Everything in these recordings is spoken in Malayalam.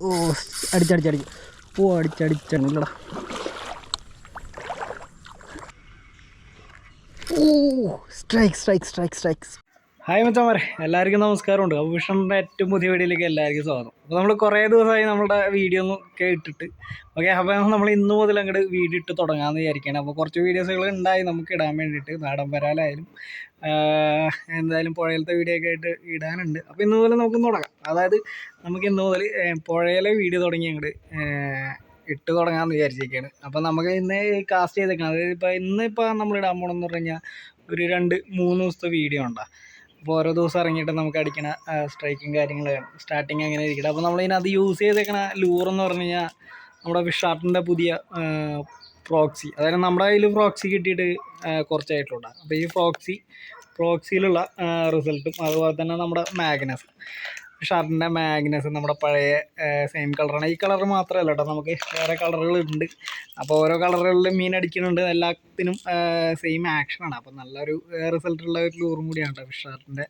ഓ അടിച്ചടിച്ചടിച്ച് ഓ അടിച്ചടിച്ചല്ലടാ ഓ strike strike strike strikes hi മച്ചാമാരെ എല്ലാവർക്കും നമസ്കാരമുണ്ട്. അപ്പോൾ വിഷണിന്റെ ഏറ്റവും പുതിയ വീഡിയോയിലേക്ക് എല്ലാവർക്കും സ്വാഗതം. അപ്പോൾ നമ്മൾ കുറേ ദിവസമായി നമ്മുടെ വീഡിയോ ഒക്കെ ഇട്ടിട്ട് ഓക്കെ അപ്പോൾ നമ്മൾ ഇന്ന് മുതൽ അങ്ങോട്ട് വീഡിയോ ഇട്ട് തുടങ്ങാമെന്ന് വിചാരിക്കുകയാണ് അപ്പോൾ കുറച്ച് വീഡിയോസുകൾ ഉണ്ടായി നമുക്ക് ഇടാൻ വേണ്ടിയിട്ട് നാടൻ വരാലായാലും എന്തായാലും പുഴയിലത്തെ വീഡിയോ ഒക്കെ ആയിട്ട് ഇടാനുണ്ട്. അപ്പോൾ ഇന്ന് മുതൽ നമുക്ക് തുടങ്ങാം. അതായത് നമുക്ക് ഇന്ന് മുതൽ പുഴയിലെ വീഡിയോ തുടങ്ങി അങ്ങോട്ട് ഇട്ട് തുടങ്ങാമെന്ന് വിചാരിച്ചിരിക്കുകയാണ് അപ്പോൾ നമുക്ക് ഇന്ന് കാസ്റ്റ് ചെയ്തേക്കാം അതായത് ഇപ്പോൾ ഇന്നിപ്പോൾ നമ്മൾ ഇടാൻ പോകണമെന്ന് പറഞ്ഞു കഴിഞ്ഞാൽ ഒരു രണ്ട് മൂന്ന് ദിവസത്തെ വീഡിയോ ഉണ്ടാ. അപ്പോൾ ഓരോ ദിവസം ഇറങ്ങിയിട്ട് നമുക്ക് അടിക്കണ സ്ട്രൈക്കും കാര്യങ്ങളും സ്റ്റാർട്ടിങ് അങ്ങനെ ഇരിക്കട്ടെ അപ്പോൾ നമ്മൾ ഇതിനകത്ത് യൂസ് ചെയ്തേക്കണ ലൂർ എന്ന് പറഞ്ഞു കഴിഞ്ഞാൽ നമ്മുടെ ഫിഷാർട്ടിന്റെ പുതിയ പ്രോക്സി അതായത് നമ്മുടെ കയ്യിൽ പ്രോക്സി കിട്ടിയിട്ട് കുറച്ചായിട്ടുള്ള. അപ്പോൾ ഈ പ്രോക്സി പ്രോക്സിയിലുള്ള റിസൾട്ടും അതുപോലെ തന്നെ നമ്മുടെ മാഗ്നസ് ഷർട്ടിന്റെ മാഗ്നസ് നമ്മുടെ പഴയ സെയിം കളറാണ് ഈ കളർ മാത്രമല്ല കേട്ടോ നമുക്ക് വേറെ കളറുകളുണ്ട് അപ്പോൾ ഓരോ കളറുകളിലും മീൻ അടിക്കുന്നുണ്ട് എല്ലാത്തിനും സെയിം ആക്ഷനാണ് അപ്പോൾ നല്ലൊരു റിസൾട്ടുള്ള ഒരു ലൂറും കൂടിയാണ് കേട്ടോ ഷർട്ടിന്റെ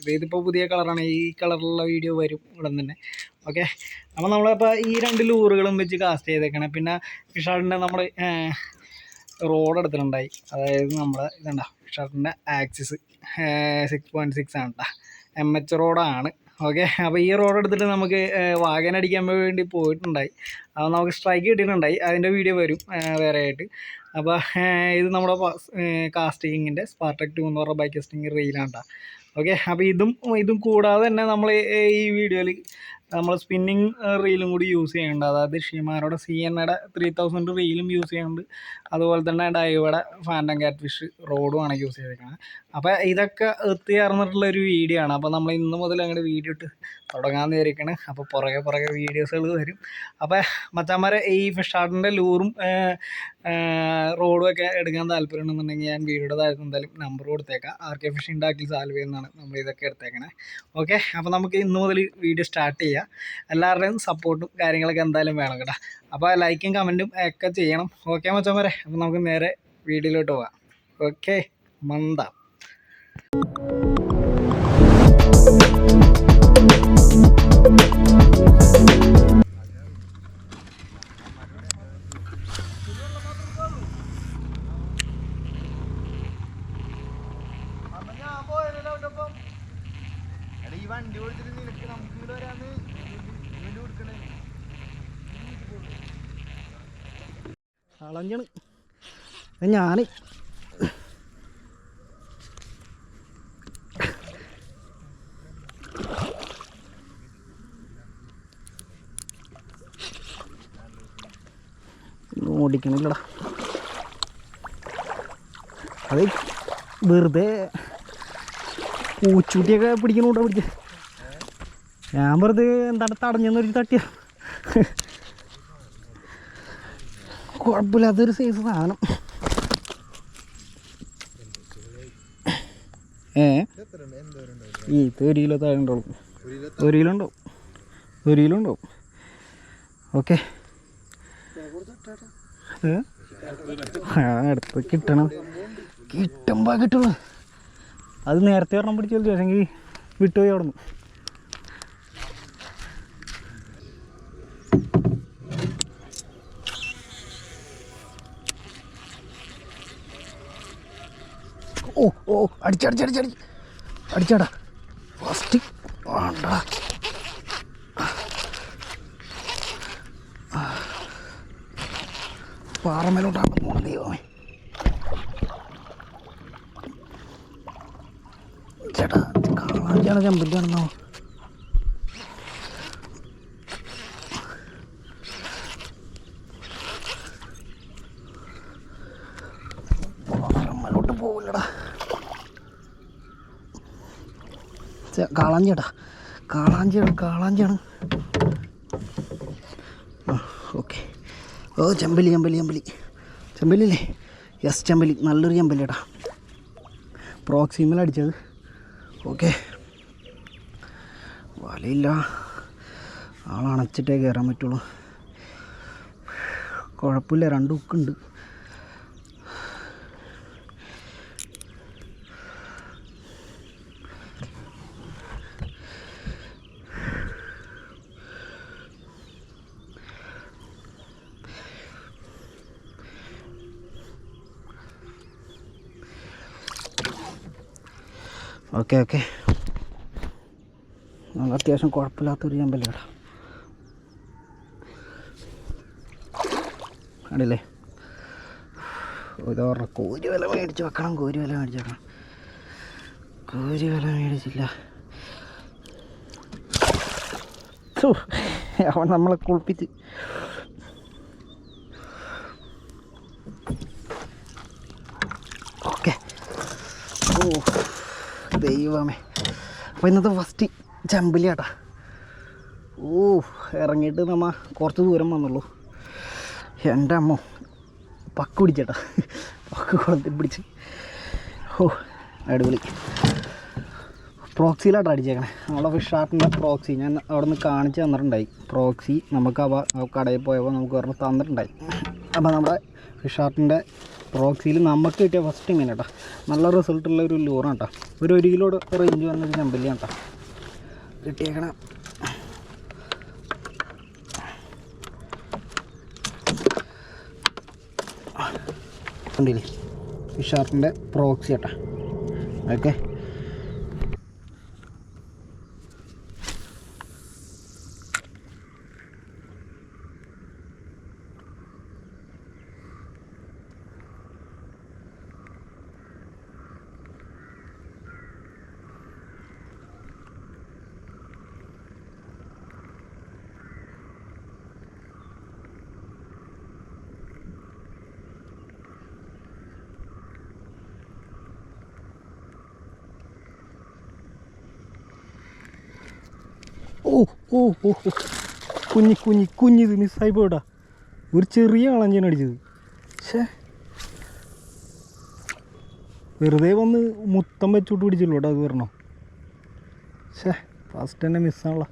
ഇത് ഇതിപ്പോൾ പുതിയ കളറാണ് ഈ കളറിലുള്ള വീഡിയോ വരും ഉടൻ തന്നെ. ഓക്കെ അപ്പോൾ നമ്മളിപ്പോൾ ഈ രണ്ട് ലൂറുകളും വെച്ച് കാസ്റ്റ് ചെയ്തേക്കണം. പിന്നെ ഫിഷ് ഷർട്ടിന്റെ നമ്മൾ റോഡ് എടുത്തിട്ടുണ്ടായി. അതായത് നമ്മുടെ ഇതുണ്ടാ ഷർട്ടിന്റെ ആക്സിസ് സിക്സ് പോയിന്റ് സിക്സ് ആണ് കേട്ടോ എം എച്ച് റോഡാണ് ഓക്കെ. അപ്പോൾ ഈ റോഡ് എടുത്തിട്ട് നമുക്ക് വാഗൻ അടിക്കാൻ വേണ്ടി പോയിട്ടുണ്ടായി. അത് നമുക്ക് സ്ട്രൈക്ക് കിട്ടിയിട്ടുണ്ടായി. അതിന്റെ വീഡിയോ വരും വേറെ ആയിട്ട് അപ്പോൾ ഇത് നമ്മുടെ കാസ്റ്റിങ്ങിന്റെ സ്പാർട്ടക് ടു എന്ന് പറഞ്ഞ ബൈക്ക് കാസ്റ്റിംഗ് റീലാണ് ഓക്കെ. അപ്പോൾ ഇതും ഇതും കൂടാതെ തന്നെ നമ്മൾ ഈ വീഡിയോയിൽ നമ്മൾ സ്പിന്നിങ് റീലും കൂടി യൂസ് ചെയ്യുന്നുണ്ട് അതായത് ഷിമാനോടെ സി എന്നയുടെ ത്രീ തൗസൻഡ് റീലും യൂസ് ചെയ്യുന്നുണ്ട് അതുപോലെ തന്നെ ഡൈവയുടെ കാറ്റ് ഫിഷ് ആണ് യൂസ് ചെയ്തേക്കുന്നത് അപ്പോൾ ഇതൊക്കെ എത്തിച്ചേർന്നിട്ടുള്ള ഒരു വീഡിയോ ആണ്. അപ്പോൾ നമ്മൾ ഇന്ന് മുതൽ അങ്ങനെ വീഡിയോ ഇട്ട് തുടങ്ങാമെന്ന് വിചാരിക്കണ് അപ്പോൾ പുറകെ പുറകെ വീഡിയോസുകൾ വരും. അപ്പോൾ മച്ചാന്മാരെ ഈ ഫിഷ് ആർട്ടിന്റെ ലൂറും റോഡും ഒക്കെ എടുക്കാൻ താല്പര്യം ഉണ്ടെന്നുണ്ടെങ്കിൽ ഞാൻ വീഡിയോയുടെ താഴത്ത് എന്തായാലും നമ്പർ കൊടുത്തേക്കാം. ആർ കെ ഫിഷ് ഉണ്ടാക്കി സാൽവ് എന്നാണ് നമ്മൾ ഇതൊക്കെ എടുത്തേക്കണേ. ഓക്കെ അപ്പോൾ നമുക്ക് ഇന്ന് മുതൽ വീഡിയോ സ്റ്റാർട്ട് ചെയ്യാം. എല്ലാവരുടെയും സപ്പോർട്ടും കാര്യങ്ങളൊക്കെ എന്തായാലും വേണം കേട്ടോ. അപ്പോൾ ലൈക്കും കമന്റും ഒക്കെ ചെയ്യണം. ഓക്കെ മച്ചാന്മാരെ അപ്പോൾ നമുക്ക് നേരെ വീഡിയോയിലോട്ട് പോകാം. ഓക്കെ മന്ദ. ഞാൻ ഓടിക്കണില്ലടാ. അത് വെറുതെ പൂച്ചൂട്ടിയൊക്കെ പിടിക്കണോട്ടോ പിടിക്ക ഞാൻ വെറുതെ എന്താണ് തടഞ്ഞെന്നൊരു തട്ടിയ. കുഴപ്പമില്ലാത്തൊരു സൈസ് സാധനം. ഏ? ഈ ഇത് ഒരു കിലോ താഴെ ഉണ്ടാവും ഒരു കിലോ ഉണ്ടാവും. ഒരു കിലോ ഉണ്ടാവും. ഓക്കെ. ആ അടുത്ത് കിട്ടണം. കിട്ടുമ്പോൾ കിട്ടുള്ളൂ. അത് നേരത്തെ ഒരെണ്ണം പിടിച്ചു വിട്ടുപോയി അവിടെ നിന്ന് ഓ അടിച്ചടിച്ചടിച്ചടി അടിച്ചാടാ. ഫസ്റ്റ് വേണ്ട. പാറമേലോട്ടാണ് പോണത് ചേട്ടാ കാണാൻ ചമ്പില്ലാണെന്നോ പാറമേലോട്ട് കാളാഞ്ചിടാ കാളാഞ്ചിയാണ് ആ ഓക്കെ. ഓ ചെമ്പലി ചെമ്പലി ചെമ്പലി ചെമ്പലില്ലേ യെസ് ചെമ്പലി നല്ലൊരു ചെമ്പലിടാ പ്രോക്സിമൽ അടിച്ചത്. ഓക്കെ. വലയില്ല. ആളണച്ചിട്ടേ കയറാൻ പറ്റുള്ളൂ. കുഴപ്പമില്ല രണ്ട് ഉക്കുണ്ട്. Okay okay. അത്യാവശ്യം കുഴപ്പമില്ലാത്തൊരു ചെമ്പല്ലേ കേട്ടോ? കണ്ടില്ലേ? ഇതോ കോരി വില മേടിച്ച് വെക്കണം കോരി വില മേടിച്ച് വെക്കണം. കോരി വില മേടിച്ചില്ല അവൻ നമ്മളെ കുളിപ്പിച്ച്. ഓക്കെ. ഓ. ദൈവമേ. അപ്പോൾ ഇന്നത്തെ ഫസ്റ്റ് ചമ്പലി ആട്ടാ ഓ ഇറങ്ങിയിട്ട് നമ്മ കുറച്ച് ദൂരം വന്നുള്ളൂ. എന്റെ അമ്മ പക്ക് പിടിച്ചേട്ടാ. പക്ക് കുളത്തിൽ പിടിച്ച്. ഓ അടിപൊളി. പ്രോക്സിയിലാട്ടാ അടിച്ചേക്കണേ. നമ്മളെ ഫിഷ് പ്രോക്സി. ഞാൻ അവിടെ നിന്ന് കാണിച്ച് തന്നിട്ടുണ്ടായി. പ്രോക്സി നമുക്ക് അവ കടയിൽ പോയപ്പോൾ നമുക്ക് ഒരെണ്ണം തന്നിട്ടുണ്ടായി. അപ്പോൾ നമ്മുടെ ഫിഷ് പ്രോക്സിയിൽ നമുക്ക് കിട്ടിയ ഫസ്റ്റ് മീൻ കേട്ടോ നല്ല റിസൾട്ടുള്ള ഒരു ലൂറാണ് കേട്ടോ ഒരു ഒരു കിലോ റേഞ്ച് വന്നൊരു ചെമ്പല്ലിയാണ് കേട്ടോ കിട്ടിയേക്കണം. കണ്ടില്ലേ? ഫിഷാർട്ടിന്റെ പ്രോക്സി കേട്ടോ ഓക്കെ ഓ ഓ. കുഞ്ഞി കുഞ്ഞി കുഞ്ഞിത് മിസ്സായി പോയിട്ടാ ഒരു ചെറിയ ആളഞ്ചേന അടിച്ചത്. പക്ഷേ വെറുതെ വന്ന് മുത്തം വെച്ചോട്ട് പിടിച്ചല്ലോ കേട്ടോ അത് വരണം. പക്ഷേ ഫസ്റ്റ് തന്നെ മിസ്സാണല്ലോ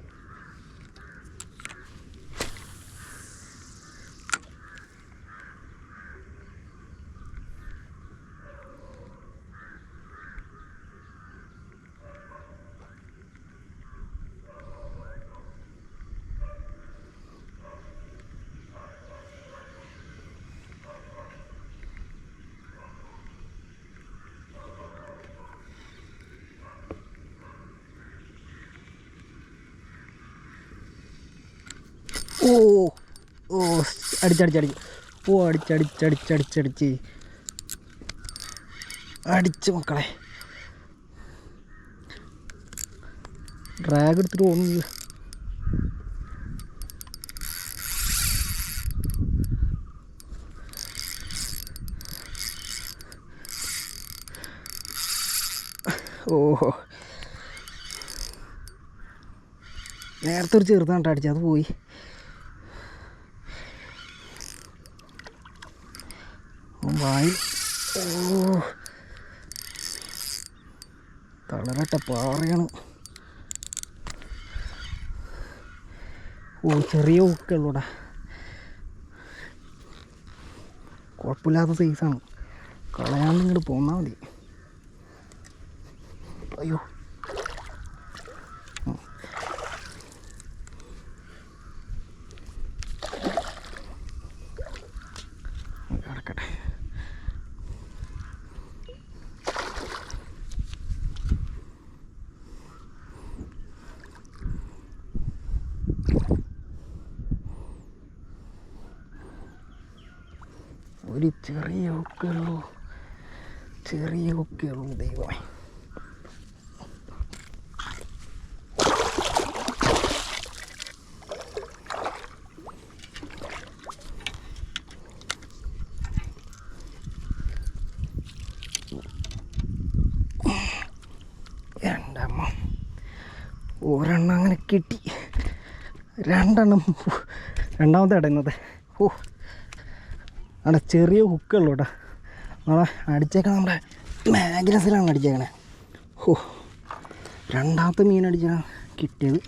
ഓ ഓ അടിച്ചടിച്ചടിച്ച്. ഓ അടിച്ചടിച്ചടിച്ചടിച്ചടിച്ച്. അടിച്ച് മക്കളെ. ഡ്രാഗ് എടുത്തിട്ട് ഒന്ന് ഓഹോ നേരത്തെ ഒരു ചെറുതാണ് അടിച്ചത്. അത് പോയി. ഓ, വായി ഓ തളരട്ട പാറയാണ്. ഓ ചെറിയ ഉക്കുള്ളൂടാ കുഴപ്പമില്ലാത്ത സൈസാണ് കളയാണ്ട് ഇങ്ങോട്ട് പോന്നാൽ മതി. അയ്യോ കിടക്കട്ടെ ഒരു ചെറിയ ഒക്കെയുള്ളൂ ചെറിയ ഒക്കെയുള്ളൂ ദൈവമേ. ഒരെണ്ണം അങ്ങനെ കിട്ടി. രണ്ടെണ്ണം. രണ്ടാമത്തെ ഇട ഓ. അവിടെ ചെറിയ ഹുക്കുള്ളൂ കേട്ടോ നമ്മളെ അടിച്ചേക്കണ നമ്മുടെ മാഗ്നസിലാണ് അടിച്ചേക്കണേ. ഓ രണ്ടാമത്തെ മീൻ അടിച്ചാണ് കിട്ടിയത്.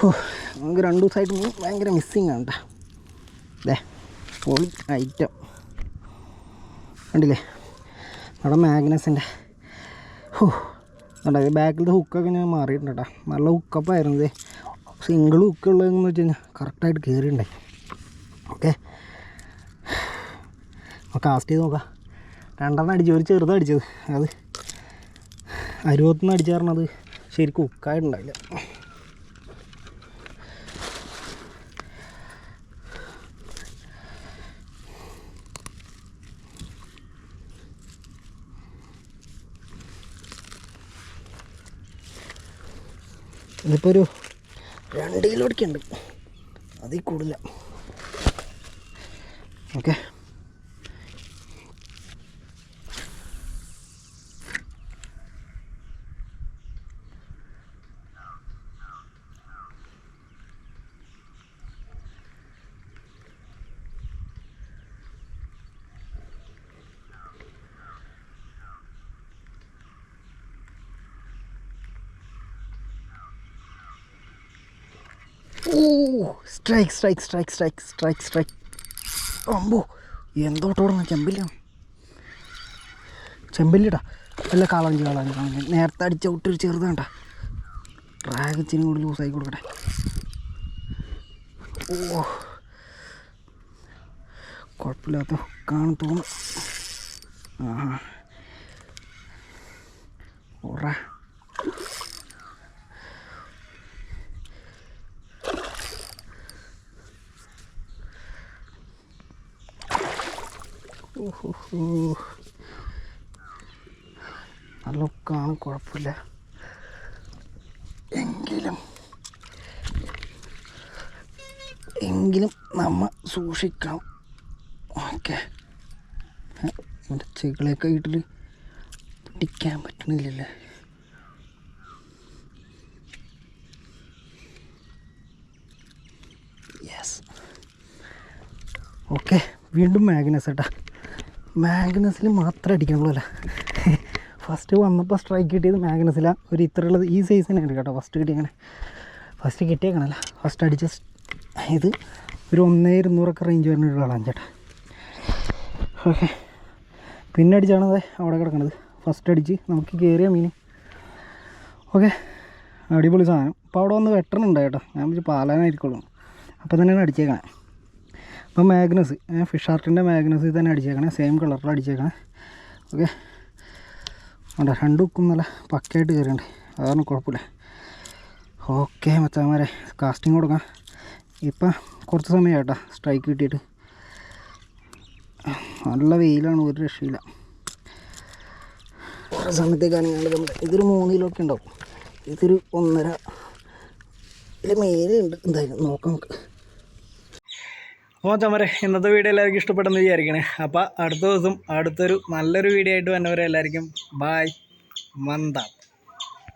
ഓ നമുക്ക് രണ്ട് ദിവസമായിട്ട് ഭയങ്കര മിസ്സിങ് ആണ് കേട്ടോ പൊളി ഐറ്റം കണ്ടില്ലേ? നമ്മുടെ മാഗ്നസിന്റെ ഹോ കണ്ടോ ഇത് ബാക്കിലത്തെ ഹുക്കൊക്കെ ഞാൻ മാറിയിട്ടുണ്ട് കേട്ടോ നല്ല ഹുക്കപ്പായിരുന്നു ഇത്. സിംഗിൾ ഹുക്കുള്ളതെന്ന് വെച്ച് കഴിഞ്ഞാൽ കറക്റ്റായിട്ട് കയറിയിട്ടുണ്ടായി ഓക്കെ കാസ്റ്റ് ചെയ്ത് നോക്കാം. രണ്ടെണ്ണം അടിച്ചു ഒരു ചെറുതാണ് അടിച്ചത്. അത് അരുപത്തൊന്ന് അടിച്ചു പറഞ്ഞത് ശരിക്കും ഉക്കായിട്ടുണ്ടാവില്ല ഇതിപ്പോൾ ഒരു രണ്ട് കിലോ അടിക്കുന്നുണ്ട്. അതിൽ കൂടുതല. Okay. Strike strike strike strike strike strike അമ്പോ എന്തോട്ടോടുന്ന ചെമ്പിലാണ് ചെമ്പല്ലിടാ അല്ല കാളഞ്ചി കാളഞ്ചി കാളഞ്ചി. നേരത്തെ അടിച്ച ഒട്ടൊരു ചെറുതാണ്ട ഡ്രാഗച്ചിനും കൂടി ലൂസായി കൊടുക്കട്ടെ. ഓ. കുഴപ്പമില്ലാത്ത ഹുക്കാണ് തോന്നുന്നു. ആ ഓറ നല്ല ഹുക്കാണ് കുഴപ്പമില്ല എങ്കിലും എങ്കിലും നമ്മ സൂക്ഷിക്കണം ഓക്കെ ചെകിളൊക്കെ ഇട്ടിട്ട് പിടിക്കാൻ പറ്റണില്ലല്ലേ യെസ് ഓക്കെ വീണ്ടും മാഗ്നസ് കേട്ടാ മാഗ്നസിൽ മാത്രം അടിക്കണുള്ളൂ ഫസ്റ്റ് വന്നപ്പോൾ സ്ട്രൈക്ക് കിട്ടിയത് മാഗ്നസിലാണ് ഒരു ഇത്രയുള്ളത് ഈ സൈസിനാണ് കേട്ടോ ഫസ്റ്റ് കിട്ടിയങ്ങനെ ഫസ്റ്റ് കിട്ടിയേക്കണല്ല ഫസ്റ്റ് അടിച്ച ഇത് ഒരു ഒന്നേ ഇരുന്നൂറൊക്കെ റേഞ്ച് വരുന്ന ഒരു കളാണ് ചേട്ടാ. ഓക്കെ പിന്നെ അടിച്ചാണ് അത് അവിടെ കിടക്കണത്. ഫസ്റ്റ് അടിച്ച് നമുക്ക് കയറിയ മീൻ. ഓക്കെ അടിപൊളി സാധനം. അപ്പോൾ അവിടെ വന്ന് വെട്ടണുണ്ട് കേട്ടോ. ഞാൻ വെച്ച് പാലാനായിരിക്കുള്ളൂ. അപ്പോൾ തന്നെയാണ് അടിച്ചേക്കണേ. അപ്പോൾ മാഗ്നസ് ഫിഷ് ആർട്ടിന്റെ മാഗ്നസ് തന്നെ അടിച്ചേക്കണേ സെയിം കളറിൽ അടിച്ചേക്കണേ. ഓക്കെ. വേണ്ട രണ്ട് ഉക്കും നല്ല പക്കയായിട്ട് കയറിയുണ്ട് അതാണ് കുഴപ്പമില്ല. ഓക്കെ മച്ചാമാരെ കാസ്റ്റിംഗ് കൊടുക്കാം. ഇപ്പം കുറച്ച് സമയം കേട്ടോ സ്ട്രൈക്ക് കിട്ടിയിട്ട്. നല്ല വെയിലാണ് ഒരു രക്ഷയില്ല. കുറേ സമയത്തേക്കാണ് ഞങ്ങൾ നമ്മൾ ഇതൊരു മൂന്ന് കിലോ ഒക്കെ ഉണ്ടാവും. ഇതൊരു ഒന്നര ഇതിൽ മേലുണ്ട് എന്തായാലും നോക്കാം നമുക്ക്. അപ്പോൾ ചമരെ ഇന്നത്തെ വീഡിയോ എല്ലാവർക്കും ഇഷ്ടപ്പെട്ടെന്ന് വിചാരിക്കണേ. അപ്പോൾ അടുത്ത ദിവസം അടുത്തൊരു നല്ലൊരു വീഡിയോ ആയിട്ട് വന്നവരെ എല്ലാവർക്കും ബായ് മന്ദ.